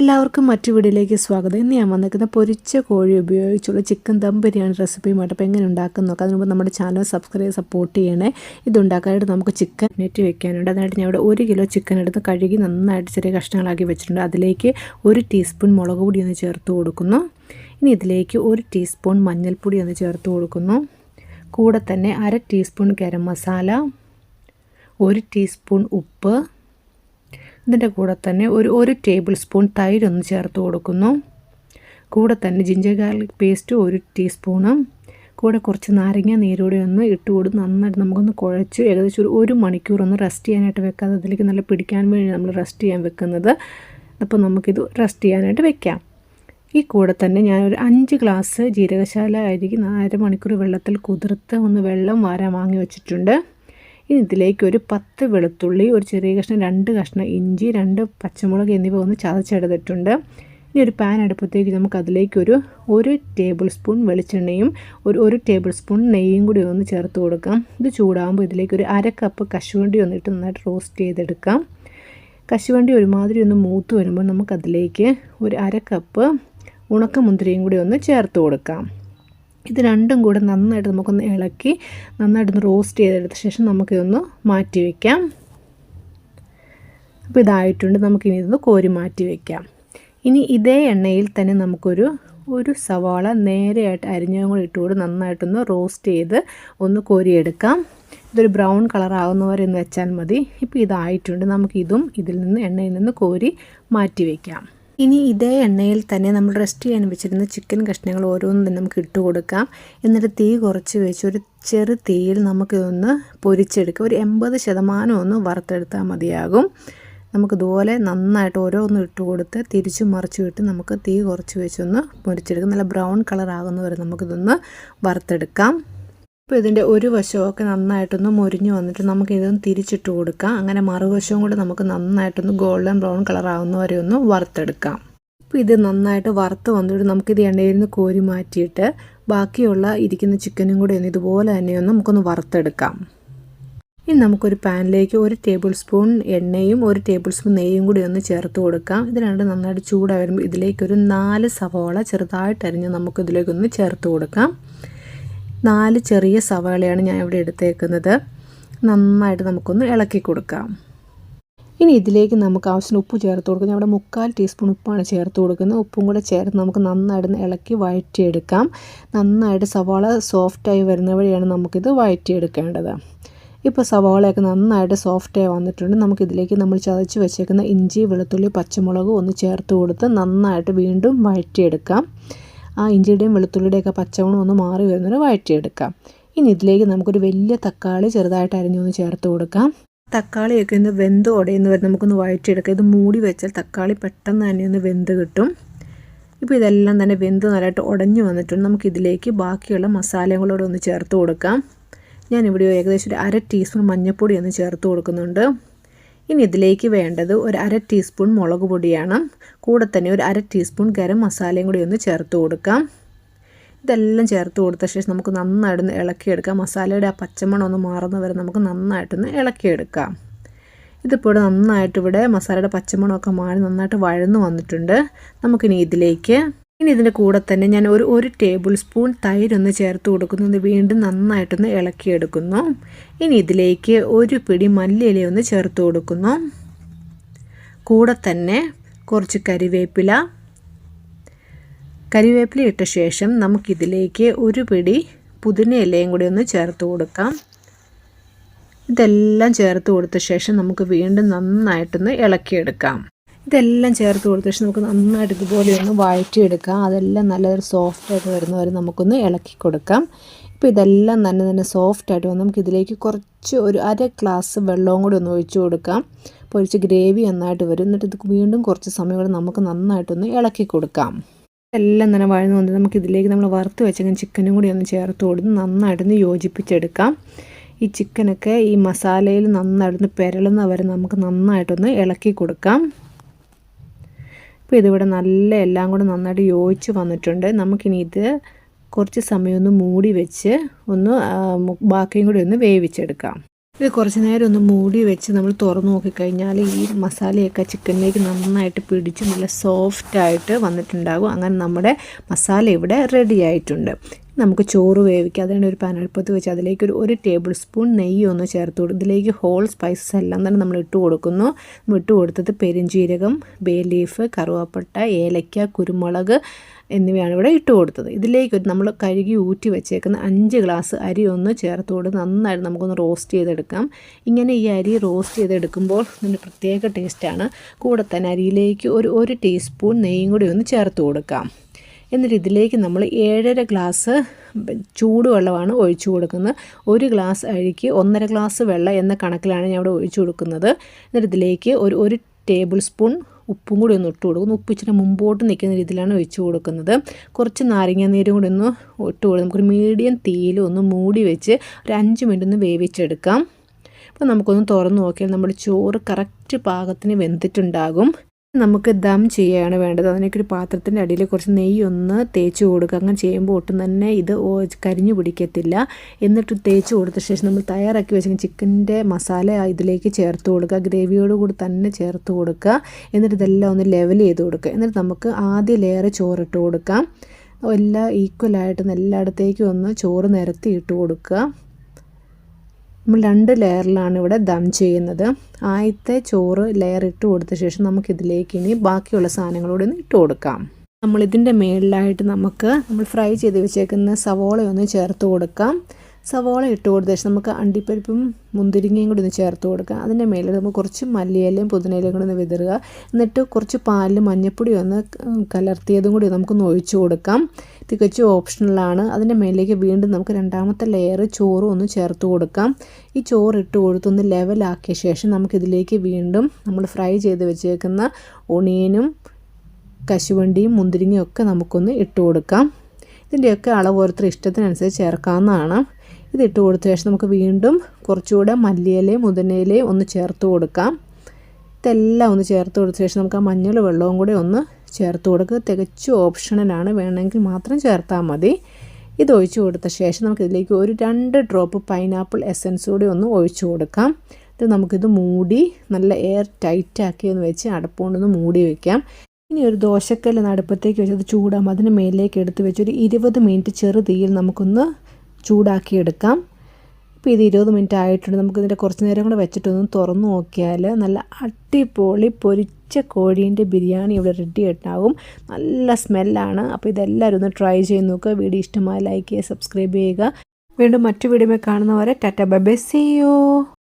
എല്ലാവർക്കും മറ്റു വീഡിയോയിലേക്ക് സ്വാഗതം. ഇന്ന് ഞാൻ വന്നിരിക്കുന്ന പൊരിച്ച കോഴി ഉപയോഗിച്ചുള്ള ചിക്കൻ ദം ബിരിയാണി റെസിപ്പിയുമായിട്ട് അപ്പോൾ എങ്ങനെ ഉണ്ടാക്കുന്ന നോക്കാം. അതിനുമ്പോൾ നമ്മുടെ ചാനൽ സബ്സ്ക്രൈബ് സപ്പോർട്ട് ചെയ്യണേ. ഇതുണ്ടാക്കാനായിട്ട് നമുക്ക് ചിക്കൻ നെറ്റ് വെക്കാനുണ്ട്. അതിനായിട്ട് ഞാൻ ഇവിടെ ഒരു കിലോ ചിക്കൻ എടുത്ത് കഴുകി നന്നായിട്ട് ചെറിയ കഷ്ണങ്ങളാക്കി വെച്ചിട്ടുണ്ട്. അതിലേക്ക് ഒരു ടീസ്പൂൺ മുളക് പൊടി ഒന്ന് ചേർത്ത് കൊടുക്കുന്നു. ഇനി ഇതിലേക്ക് ഒരു ടീസ്പൂൺ മഞ്ഞൾപ്പൊടി ഒന്ന് ചേർത്ത് കൊടുക്കുന്നു. കൂടെ തന്നെ അര ടീസ്പൂൺ ഗരം മസാല ഒരു ടീസ്പൂൺ ഉപ്പ് ഇതിന്റെ കൂടെ തന്നെ ഒരു ഒരു ടേബിൾ സ്പൂൺ തൈരൊന്ന് ചേർത്ത് കൊടുക്കുന്നു. കൂടെ തന്നെ ജിഞ്ചർ ഗാർലിക് പേസ്റ്റ് ഒരു ടീസ്പൂണും കൂടെ കുറച്ച് നാരങ്ങ നീരോടെ ഒന്ന് ഇട്ട് കൊടുത്ത് നന്നായിട്ട് നമുക്കൊന്ന് കുഴച്ച് ഏകദേശം ഒരു ഒരു മണിക്കൂർ ഒന്ന് റെസ്റ്റ് ചെയ്യാനായിട്ട് വെക്കാതെ അതിലേക്ക് നല്ല പിടിക്കാൻ വേണ്ടി നമ്മൾ റെസ്റ്റ് ചെയ്യാൻ വെക്കുന്നത്. അപ്പോൾ നമുക്കിത് റെസ്റ്റ് ചെയ്യാനായിട്ട് വെക്കാം. ഈ കൂടെ തന്നെ ഞാനൊരു അഞ്ച് ഗ്ലാസ് ജീരകശാല അരിക്ക് അരമണിക്കൂർ വെള്ളത്തിൽ കുതിർത്ത് ഒന്ന് വെള്ളം വാരാൻ വാങ്ങി വെച്ചിട്ടുണ്ട്. ഇനി ഇതിലേക്ക് ഒരു പത്ത് വെളുത്തുള്ളി ഒരു ചെറിയ കഷ്ണം രണ്ട് കഷ്ണം ഇഞ്ചി രണ്ട് പച്ചമുളക് എന്നിവ ഒന്ന് ചതച്ചെടുത്തിട്ടുണ്ട്. ഇനി ഒരു പാൻ അടുപ്പത്തേക്ക് നമുക്ക് അതിലേക്ക് ഒരു ഒരു ടേബിൾ സ്പൂൺ വെളിച്ചെണ്ണയും ഒരു ഒരു ടേബിൾ സ്പൂൺ നെയ്യും കൂടി ഒന്ന് ചേർത്ത് കൊടുക്കാം. ഇത് ചൂടാകുമ്പോൾ ഇതിലേക്ക് ഒരു അര കപ്പ് കശുവണ്ടി ഒന്നിട്ട് നന്നായിട്ട് റോസ്റ്റ് ചെയ്തെടുക്കാം. കശുവണ്ടി ഒരുമാതിരി ഒന്ന് മൂത്ത് വരുമ്പോൾ നമുക്കതിലേക്ക് ഒരു അര കപ്പ് ഉണക്കമുന്തിരിയും കൂടി ഒന്ന് ചേർത്ത് കൊടുക്കാം. ഇത് രണ്ടും കൂടെ നന്നായിട്ട് നമുക്കൊന്ന് ഇളക്കി നന്നായിട്ടൊന്ന് റോസ്റ്റ് ചെയ്തെടുത്ത ശേഷം നമുക്കിതൊന്ന് മാറ്റി വയ്ക്കാം അപ്പോൾ ഇതായിട്ടുണ്ട്. നമുക്കിനി ഇതൊന്ന് കോരി മാറ്റി വയ്ക്കാം ഇനി ഇതേ എണ്ണയിൽ തന്നെ നമുക്കൊരു ഒരു സവാള നേരെയായിട്ട് അരിഞ്ഞതും കൂടി ഇട്ടുകൂടി നന്നായിട്ടൊന്ന് റോസ്റ്റ് ചെയ്ത് ഒന്ന് കോരിയെടുക്കാം. ഇതൊരു ബ്രൗൺ കളർ ആകുന്നവരെ ഒന്ന് വെച്ചാൽ മതി. ഇപ്പോൾ ഇതായിട്ടുണ്ട്. നമുക്കിതും ഇതിൽ നിന്ന് എണ്ണയിൽ നിന്ന് കോരി മാറ്റി വയ്ക്കാം ഇനി ഇതേ എണ്ണയിൽ തന്നെ നമ്മൾ റെസ്റ്റ് ചെയ്യാൻ വെച്ചിരുന്ന ചിക്കൻ കഷ്ണങ്ങൾ ഓരോന്നും തന്നെ നമുക്ക് ഇട്ട് കൊടുക്കാം. എന്നിട്ട് തീ കുറച്ച് വെച്ച് ഒരു ചെറു തീയിൽ നമുക്കിതൊന്ന് പൊരിച്ചെടുക്കുക. ഒരു എൺപത് ശതമാനം ഒന്ന് വറുത്തെടുത്താൽ മതിയാകും. നമുക്കിതുപോലെ നന്നായിട്ട് ഓരോന്നും ഇട്ട് കൊടുത്ത് തിരിച്ചു മറിച്ചു വിട്ട് നമുക്ക് തീ കുറച്ച് വെച്ചൊന്ന് പൊരിച്ചെടുക്കാം. നല്ല ബ്രൗൺ കളർ ആകുന്നവരെ നമുക്കിതൊന്ന് വറുത്തെടുക്കാം. ഇപ്പോൾ ഇതിന്റെ ഒരു വശമൊക്കെ നന്നായിട്ടൊന്ന് മുരിഞ്ഞു വന്നിട്ട് നമുക്ക് ഇതൊന്ന് തിരിച്ചിട്ട് കൊടുക്കാം. അങ്ങനെ മറുവശവും കൂടെ നമുക്ക് നന്നായിട്ടൊന്ന് ഗോൾഡൻ ബ്രൗൺ കളർ ആകുന്നവരെ ഒന്ന് വറുത്തെടുക്കാം. ഇപ്പോൾ ഇത് നന്നായിട്ട് വറുത്ത് വന്നിട്ട് നമുക്കിത് എണ്ണയിൽ നിന്ന് കോരി മാറ്റിയിട്ട് ബാക്കിയുള്ള ഇരിക്കുന്ന ചിക്കനും കൂടെ ഒന്ന് ഇതുപോലെ തന്നെ ഒന്ന് നമുക്കൊന്ന് വറുത്തെടുക്കാം. ഇനി നമുക്കൊരു പാനിലേക്ക് ഒരു ടേബിൾ സ്പൂൺ എണ്ണയും ഒരു ടേബിൾ സ്പൂൺ നെയ്യും കൂടി ഒന്ന് ചേർത്ത് കൊടുക്കാം. ഇത് രണ്ട് നന്നായിട്ട് ചൂടായി വരുമ്പോൾ ഇതിലേക്കൊരു നാല് സവോള ചെറുതായിട്ട് അരിഞ്ഞ് നമുക്ക് ഇതിലേക്കൊന്ന് ചേർത്ത് കൊടുക്കാം. നാല് ചെറിയ സവാളയാണ് ഞാൻ ഇവിടെ എടുത്തേക്കുന്നത്. നന്നായിട്ട് നമുക്കൊന്ന് ഇളക്കി കൊടുക്കാം. ഇനി ഇതിലേക്ക് നമുക്ക് ആവശ്യത്തിന് ഉപ്പ് ചേർത്ത് കൊടുക്കാം. ഇവിടെ മുക്കാൽ ടീസ്പൂൺ ഉപ്പാണ് ചേർത്ത് കൊടുക്കുന്നത്. ഉപ്പും കൂടെ ചേർത്ത് നമുക്ക് നന്നായിട്ട് ഇളക്കി വഴറ്റിയെടുക്കാം. നന്നായിട്ട് സവാള സോഫ്റ്റായി വരുന്ന വഴിയാണ് നമുക്കിത് വഴറ്റിയെടുക്കേണ്ടത്. ഇപ്പോൾ സവാളയൊക്കെ നന്നായിട്ട് സോഫ്റ്റായി വന്നിട്ടുണ്ട്. നമുക്കിതിലേക്ക് നമ്മൾ ചതച്ച് വെച്ചേക്കുന്ന ഇഞ്ചി വെളുത്തുള്ളി പച്ചമുളക് ഒന്ന് ചേർത്ത് കൊടുത്ത് നന്നായിട്ട് വീണ്ടും വഴറ്റിയെടുക്കാം. ആ ഇഞ്ചിയുടെയും വെളുത്തുള്ളിയുടെയൊക്കെ പച്ചമണം ഒന്ന് മാറി വരുന്നവരെ വഴറ്റിയെടുക്കാം. ഇനി ഇതിലേക്ക് നമുക്കൊരു വലിയ തക്കാളി ചെറുതായിട്ട് അരിഞ്ഞൊന്ന് ചേർത്ത് കൊടുക്കാം. തക്കാളിയൊക്കെ ഒന്ന് വെന്ത് ഉടയുന്ന വരെ നമുക്കൊന്ന് വഴറ്റിയെടുക്കാം. ഇത് മൂടി വെച്ചാൽ തക്കാളി പെട്ടെന്ന് തന്നെ ഒന്ന് വെന്ത് കിട്ടും. ഇപ്പോൾ ഇതെല്ലാം തന്നെ വെന്ത് നല്ലതായിട്ട് ഉടഞ്ഞു വന്നിട്ടുണ്ട്. നമുക്കിതിലേക്ക് ബാക്കിയുള്ള മസാലയും കൂടെ ഒന്ന് ചേർത്ത് കൊടുക്കാം. ഞാനിവിടെ ഏകദേശം ഒരു അര ടീസ്പൂൺ മഞ്ഞൾപ്പൊടി ഒന്ന് ചേർത്ത് കൊടുക്കുന്നുണ്ട്. ഇനി ഇതിലേക്ക് വേണ്ടത് ഒരു അര ടീസ്പൂൺ മുളക് പൊടിയാണ്. കൂടെ തന്നെ ഒരു അര ടീസ്പൂൺ ഗരം മസാലയും കൂടി ഒന്ന് ചേർത്ത് കൊടുക്കാം. ഇതെല്ലാം ചേർത്ത് കൊടുത്ത ശേഷം നമുക്ക് നന്നായിട്ടൊന്ന് ഇളക്കിയെടുക്കാം. മസാലയുടെ ആ പച്ചമണം ഒന്ന് മാറുന്ന വരെ നമുക്ക് നന്നായിട്ടൊന്ന് ഇളക്കിയെടുക്കാം. ഇതിപ്പോൾ ഇവിടെ നന്നായിട്ട് ഇവിടെ മസാലയുടെ പച്ചമണമൊക്കെ മാറി നന്നായിട്ട് വഴന്നു വന്നിട്ടുണ്ട്. നമുക്കിനി ഇതിലേക്ക് ഇനി ഇതിന്റെ കൂടെ തന്നെ ഞാൻ ഒരു ഒരു ടേബിൾ സ്പൂൺ തൈരൊന്ന് ചേർത്ത് കൊടുക്കുന്നു. ഇത് വീണ്ടും നന്നായിട്ടൊന്ന് ഇളക്കിയെടുക്കുന്നു. ഇനി ഇതിലേക്ക് ഒരു പിടി മല്ലിയില ഒന്ന് ചേർത്ത് കൊടുക്കുന്നു. കൂടെ തന്നെ കുറച്ച് കരിവേപ്പില. കരിവേപ്പില ഇട്ട ശേഷം നമുക്കിതിലേക്ക് ഒരു പിടി പുതിന ഇലയും കൂടി ഒന്ന് ചേർത്ത് കൊടുക്കാം. ഇതെല്ലാം ചേർത്ത് കൊടുത്ത ശേഷം നമുക്ക് വീണ്ടും നന്നായിട്ടൊന്ന് ഇളക്കിയെടുക്കാം. ഇതെല്ലാം ചേർത്ത് കൊടുത്ത ശേഷം നമുക്ക് നന്നായിട്ട് ഇതുപോലെ ഒന്ന് വഴറ്റിയെടുക്കാം. അതെല്ലാം നല്ലൊരു സോഫ്റ്റായിട്ട് വരുന്നവരെ നമുക്കൊന്ന് ഇളക്കി കൊടുക്കാം. ഇപ്പോൾ ഇതെല്ലാം നല്ല തന്നെ സോഫ്റ്റായിട്ട് വന്ന് നമുക്ക് ഇതിലേക്ക് കുറച്ച് ഒരു അര ഗ്ലാസ് വെള്ളവും കൂടി ഒന്ന് ഒഴിച്ചു കൊടുക്കാം. പൊഴിച്ച് ഗ്രേവി നന്നായിട്ട് വരും. എന്നിട്ട് ഇത് വീണ്ടും കുറച്ച് സമയം കൂടെ നമുക്ക് നന്നായിട്ടൊന്ന് ഇളക്കി കൊടുക്കാം. എല്ലാം തന്നെ വഴന്നു വന്ന് നമുക്ക് ഇതിലേക്ക് നമ്മൾ വറുത്ത് വെച്ചെങ്കിൽ ചിക്കനും കൂടി ഒന്ന് ചേർത്ത് കൊടുത്ത് നന്നായിട്ടൊന്ന് യോജിപ്പിച്ചെടുക്കാം. ഈ ചിക്കനൊക്കെ ഈ മസാലയിൽ നന്നായിട്ടൊന്ന് പെരളുന്ന വരെ നമുക്ക് നന്നായിട്ടൊന്ന് ഇളക്കി കൊടുക്കാം. ഇപ്പോൾ ഇതിവിടെ നല്ല എല്ലാം കൂടെ നന്നായിട്ട് യോജിച്ച് വന്നിട്ടുണ്ട്. നമുക്കിനി ഇത് കുറച്ച് സമയം ഒന്ന് മൂടി വെച്ച് ഒന്ന് ബാക്കിയും കൂടി ഒന്ന് വേവിച്ചെടുക്കാം. ഇത് കുറച്ച് നേരം ഒന്ന് മൂടി വെച്ച് നമ്മൾ തുറന്നു നോക്കിക്കഴിഞ്ഞാൽ ഈ മസാലയൊക്കെ ചിക്കനിലേക്ക് നന്നായിട്ട് പിടിച്ച് നല്ല സോഫ്റ്റായിട്ട് വന്നിട്ടുണ്ടാകും. അങ്ങനെ നമ്മുടെ മസാല ഇവിടെ റെഡി ആയിട്ടുണ്ട്. നമുക്ക് ചോറ് വേവിക്കുക. അതിനുള്ള ഒരു പാനൽപ്പത്ത് വെച്ച് അതിലേക്ക് ഒരു ഒരു ടേബിൾ സ്പൂൺ നെയ്യ് ഒന്ന് ചേർത്ത് കൊടുക്കും ഇതിലേക്ക് ഹോൾ സ്പൈസസ് എല്ലാം തന്നെ നമ്മൾ ഇട്ട് കൊടുക്കുന്നു. ഇട്ട് കൊടുത്തത് പെരിഞ്ചീരകം ബേ ലീഫ് കറുവാപ്പട്ട ഏലയ്ക്ക കുരുമുളക് എന്നിവയാണ് ഇവിടെ ഇട്ട് കൊടുത്തത്. ഇതിലേക്ക് നമ്മൾ കഴുകി ഊറ്റി വെച്ചേക്കുന്ന അഞ്ച് ഗ്ലാസ് അരി ഒന്ന് ചേർത്ത് കൊടുത്ത് നന്നായിട്ട് നമുക്കൊന്ന് റോസ്റ്റ് ചെയ്തെടുക്കാം. ഇങ്ങനെ ഈ അരി റോസ്റ്റ് ചെയ്തെടുക്കുമ്പോൾ ഇതിന്റെ പ്രത്യേക ടേസ്റ്റാണ് കൂടെ തന്നെ അരിയിലേക്ക് ഒരു ഒരു ടീസ്പൂൺ നെയ്യും കൂടി ഒന്ന് ചേർത്ത് കൊടുക്കാം. എന്നിട്ട് ഇതിലേക്ക് നമ്മൾ ഏഴര ഗ്ലാസ് ചൂടുവെള്ളമാണ് ഒഴിച്ചു കൊടുക്കുന്നത്. ഒരു ഗ്ലാസ് അരിക്ക് ഒന്നര ഗ്ലാസ് വെള്ളം എന്ന കണക്കിലാണ് ഞാൻ ഇവിടെ ഒഴിച്ചു കൊടുക്കുന്നത്. എന്നിട്ട് ഇതിലേക്ക് ഒരു ഒരു ടേബിൾ സ്പൂൺ ഉപ്പും കൂടി ഒന്ന് ഇട്ട് കൊടുക്കുന്നു. ഉപ്പ് ഇച്ചിരി മുമ്പോട്ട് നിൽക്കുന്ന രീതിയിലാണ് ഒഴിച്ച് കൊടുക്കുന്നത്. കുറച്ച് നാരങ്ങ നീരും കൂടി ഒന്ന് ഇട്ട് കൊടുക്കും നമുക്കൊരു മീഡിയം തീയിൽ ഒന്ന് മൂടി വെച്ച് ഒരു അഞ്ച് മിനിറ്റ് ഒന്ന് വേവിച്ചെടുക്കാം. അപ്പോൾ നമുക്കൊന്ന് തുറന്ന് നോക്കിയാൽ നമ്മുടെ ചോറ് കറക്റ്റ് പാകത്തിന് വെന്തിട്ടുണ്ടാകും. നമുക്ക് ദം ചെയ്യുകയാണ് വേണ്ടത്. അതിനൊക്കെ ഒരു പാത്രത്തിന്റെ അടിയിൽ കുറച്ച് നെയ്യൊന്ന് തേച്ച് കൊടുക്കുക. അങ്ങനെ ചെയ്യുമ്പോൾ ഒട്ടും തന്നെ ഇത് കരിഞ്ഞു പിടിക്കത്തില്ല. എന്നിട്ട് തേച്ച് കൊടുത്ത ശേഷം നമ്മൾ തയ്യാറാക്കി വെച്ച ചിക്കന്റെ മസാല ഇതിലേക്ക് ചേർത്ത് കൊടുക്കുക. ഗ്രേവിയോട് കൂടി തന്നെ ചേർത്ത് കൊടുക്കുക. എന്നിട്ട് ഇതെല്ലാം ഒന്ന് ലെവൽ ചെയ്ത് കൊടുക്കുക. എന്നിട്ട് നമുക്ക് ആദ്യ ലെയർ ചോറിട്ട് കൊടുക്കാം. എല്ലാം ഈക്വലായിട്ട് എല്ലായിടത്തേക്കും ഒന്ന് ചോറ് നിരത്തി ഇട്ട് കൊടുക്കുക. നമ്മൾ രണ്ട് ലെയറിലാണ് ഇവിടെ ദം ചെയ്യുന്നത്. ആദ്യത്തെ ചോറ് ലെയർ ഇട്ട് കൊടുത്ത ശേഷം നമുക്കിതിലേക്ക് ഇനി ബാക്കിയുള്ള സാധനങ്ങളോട് ഒന്ന് ഇട്ട് കൊടുക്കാം. നമ്മളിതിന്റെ മേളിലായിട്ട് നമുക്ക് നമ്മൾ ഫ്രൈ ചെയ്ത് വെച്ചേക്കുന്ന സവോള ഒന്ന് ചേർത്ത് കൊടുക്കാം. സവോള ഇട്ട് കൊടുത്ത ശേഷം നമുക്ക് അണ്ടിപ്പരിപ്പും മുന്തിരിങ്ങയും കൂടി ഒന്ന് ചേർത്ത് കൊടുക്കാം അതിന്റെ മേലെ നമുക്ക് കുറച്ച് മല്ലിയിലയും പുതിനയിലയും കൂടി ഒന്ന് വിതറുക. എന്നിട്ട് കുറച്ച് പാലിൽ മഞ്ഞപ്പൊടി ഒന്ന് കലർത്തിയതും കൂടി നമുക്കൊന്ന് ഒഴിച്ചു കൊടുക്കാം. തികച്ചും ഓപ്ഷണലാണ് അതിന്റെ മേലേക്ക് വീണ്ടും നമുക്ക് രണ്ടാമത്തെ ലെയർ ചോറും ഒന്ന് ചേർത്ത് കൊടുക്കാം. ഈ ചോറ് ഇട്ട് കൊടുത്തൊന്ന് ലെവലാക്കിയ ശേഷം നമുക്കിതിലേക്ക് വീണ്ടും നമ്മൾ ഫ്രൈ ചെയ്ത് വെച്ചേക്കുന്ന ഒണിയനും കശുവണ്ടിയും മുന്തിരിങ്ങയും ഒക്കെ നമുക്കൊന്ന് ഇട്ട് കൊടുക്കാം. ഇതിന്റെയൊക്കെ അളവ് ഓരോരുത്തർ ഇഷ്ടത്തിനനുസരിച്ച് ചേർക്കാവുന്നതാണ്. ഇതിട്ട് കൊടുത്ത ശേഷം നമുക്ക് വീണ്ടും കുറച്ചുകൂടെ മല്ലിയിലയും മുതിനയിലയും ഒന്ന് ചേർത്ത് കൊടുക്കാം. ഇതെല്ലാം ഒന്ന് ചേർത്ത് കൊടുത്ത ശേഷം നമുക്ക് ആ മഞ്ഞൾ വെള്ളവും കൂടെ ഒന്ന് ചേർത്ത് കൊടുക്കുക. തികച്ചും ഓപ്ഷണലാണ് വേണമെങ്കിൽ മാത്രം ചേർത്താൽ മതി. ഇത് ഒഴിച്ചു കൊടുത്ത ശേഷം നമുക്കിതിലേക്ക് ഒരു രണ്ട് ഡ്രോപ്പ് പൈനാപ്പിൾ എസൻസ് കൂടി ഒന്ന് ഒഴിച്ചു കൊടുക്കാം. ഇത് നമുക്കിത് മൂടി നല്ല എയർ ടൈറ്റാക്കി എന്ന് വെച്ച് അടപ്പുകൊണ്ടൊന്ന് മൂടി വയ്ക്കാം ഇനി ഒരു ദോശക്കല്ല് അടുപ്പത്തേക്ക് വെച്ചത് ചൂടാകുമ്പോൾ അതിന് മേലേക്ക് എടുത്ത് വെച്ച് ഒരു ഇരുപത് മിനിറ്റ് ചെറു തീയിൽ നമുക്കൊന്ന് ചൂടാക്കിയെടുക്കാം. ഇപ്പോൾ ഇത് ഇരുപത് മിനിറ്റ് ആയിട്ടുണ്ട്. നമുക്കിതിന്റെ കുറച്ച് നേരം കൂടെ വെച്ചിട്ടൊന്ന് തുറന്ന് നോക്കിയാൽ നല്ല അടിപൊളി പൊരിച്ച കോഴീന്റെ ബിരിയാണി ഇവിടെ റെഡി ആയിട്ടാകും നല്ല സ്മെല്ലാണ്. അപ്പോൾ ഇതെല്ലാവരും ഒന്ന് ട്രൈ ചെയ്ത് നോക്കുക. വീഡിയോ ഇഷ്ടമായി ലൈക്ക് ചെയ്യുക സബ്സ്ക്രൈബ് ചെയ്യുക. വീണ്ടും മറ്റു വീഡിയോ കാണുന്നവരെ ടാറ്റ ബൈ സി യു